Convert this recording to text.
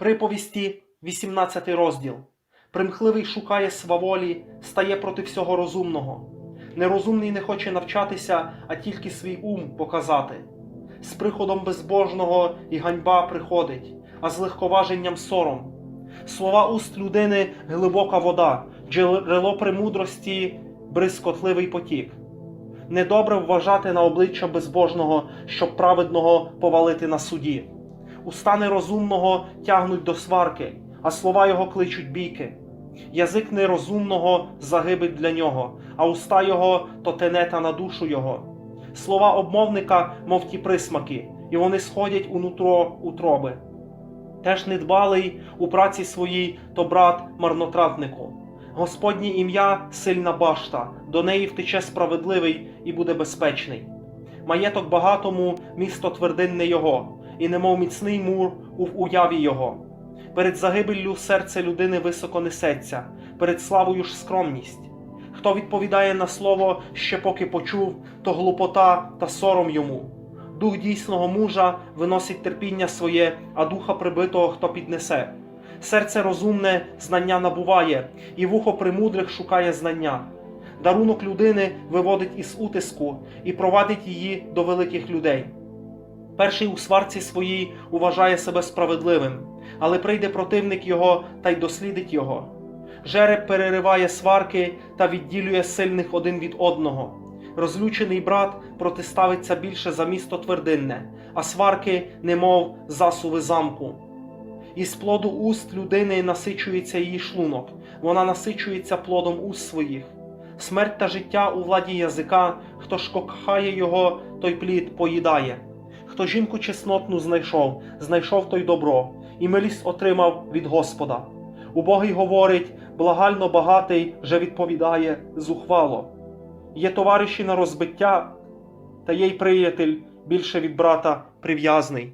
Приповісті, 18 розділ. Примхливий шукає сваволі, стає проти всього розумного. Нерозумний не хоче навчатися, а тільки свій ум показати. З приходом безбожного і ганьба приходить, а з легковаженням сором. Слова уст людини глибока вода, джерело премудрості, бризкотливий потік. Недобре вважати на обличчя безбожного, щоб праведного повалити на суді. Уста нерозумного тягнуть до сварки, а слова його кличуть бійки. Язик нерозумного загибель для нього, а уста його то тенета на душу його. Слова обмовника, мов ті присмаки, і вони сходять у нутро утроби. Теж недбалий у праці своїй, то брат марнотратнику. Господнє ім'я сильна башта, до неї втече справедливий і буде безпечний. Маєток багатому, місто твердинне його, і немов міцний мур у уяві його. Перед загибеллю серце людини високо несеться, перед славою ж скромність. Хто відповідає на слово, ще поки почув, то глупота та сором йому. Дух дійсного мужа виносить терпіння своє, а духа прибитого хто піднесе. Серце розумне знання набуває, і вухо примудрих шукає знання. Дарунок людини виводить із утиску і провадить її до великих людей. Перший у сварці своїй уважає себе справедливим, але прийде противник його та й дослідить його. Жереб перериває сварки та відділює сильних один від одного. Розлючений брат протиставиться більше за місто твердинне, а сварки, немов засуви замку. Із плоду уст людини насичується її шлунок, вона насичується плодом уст своїх. Смерть та життя у владі язика, хто ж кохає його, той плід поїдає. Хто жінку чеснотну знайшов, знайшов той добро, і милість отримав від Господа. Убогий говорить, благально багатий вже відповідає зухвало. Є товариші на розбиття, та є й приятель більше від брата прив'язний.